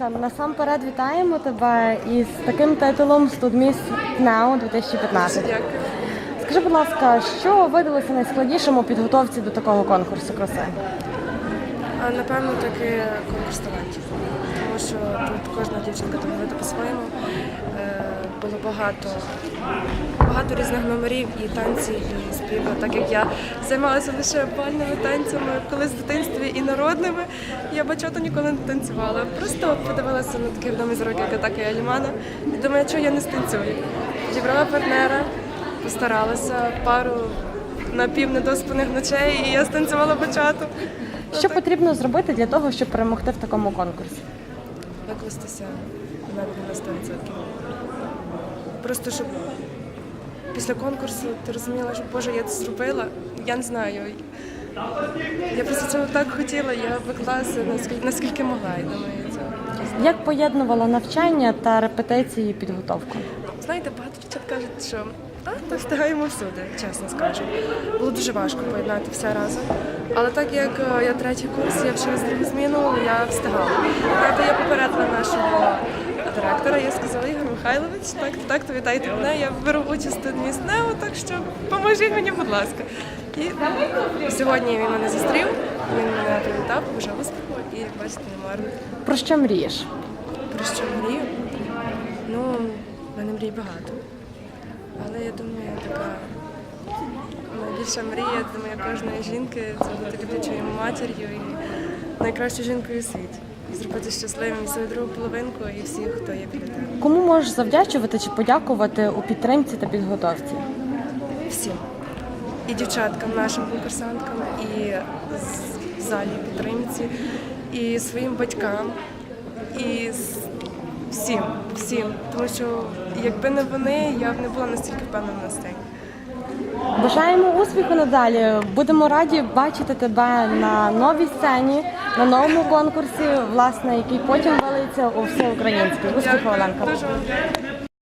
Насамперед вітаємо тебе із таким титулом Студміс НЕО 2015. Дякую. Скажи, будь ласка, що видалося найскладнішим у підготовці до такого конкурсу краси? Напевно таки конкурс талантів. Тому що тут кожна дівчинка талановита по-своєму. Багато, багато різних номерів і танці, і співи. Так як я займалася лише бальними танцями, колись в дитинстві і народними, я бачото ніколи не танцювала. Просто подивилася на такі відомі зроки, як Атака і Алімана, і думаю, що я не станцюю. Зібрала партнера, постаралася пару напівнедоспаних ночей, і я станцювала бачату. Що потрібно зробити для того, щоб перемогти в такому конкурсі? викластися на 100%. Просто щоб після конкурсу ти розуміла, що Боже, я це зробила. Я не знаю. Я просто цього так хотіла, я виклалася наскільки, наскільки могла, і думаю, це. Як поєднувала навчання та репетиції і підготовку? Знаєте, багато дівчат кажуть, що а, то встигаємо всюди, чесно скажу. Було дуже важко поєднати все разом. Але так як е, я третій курс, я вчилась другу зміну, я встигала. Правда, я попередила нашого директора, я сказала, Ігор Михайлович, так, то так, то вітайте мене, я беру участь тут в так що поможіть мені, будь ласка. І сьогодні він мене зустрів, він мене привітав, побажав успіху і бачите, не марно. Про що мрієш? Про що мрію? Ну, в мене мрій багато. Але я думаю, така найбільша мрія, думаю, кожної жінки це бути люблячою матір'ю і найкращою жінкою у світі. І зробити щасливим і свою другу половинку і всіх, хто є біля тебе. Кому можеш завдячувати чи подякувати у підтримці та підготовці? Всім. І дівчаткам, нашим конкурсанткам, і з- в залі підтримці, і своїм батькам, і всім, всім. Тому що якби не вони, я б не була настільки впевнена на сцені. Бажаємо успіху надалі. Будемо раді бачити тебе на новій сцені, на новому конкурсі, власне, який потім вилиться у всеукраїнський. Успіху. Оленка.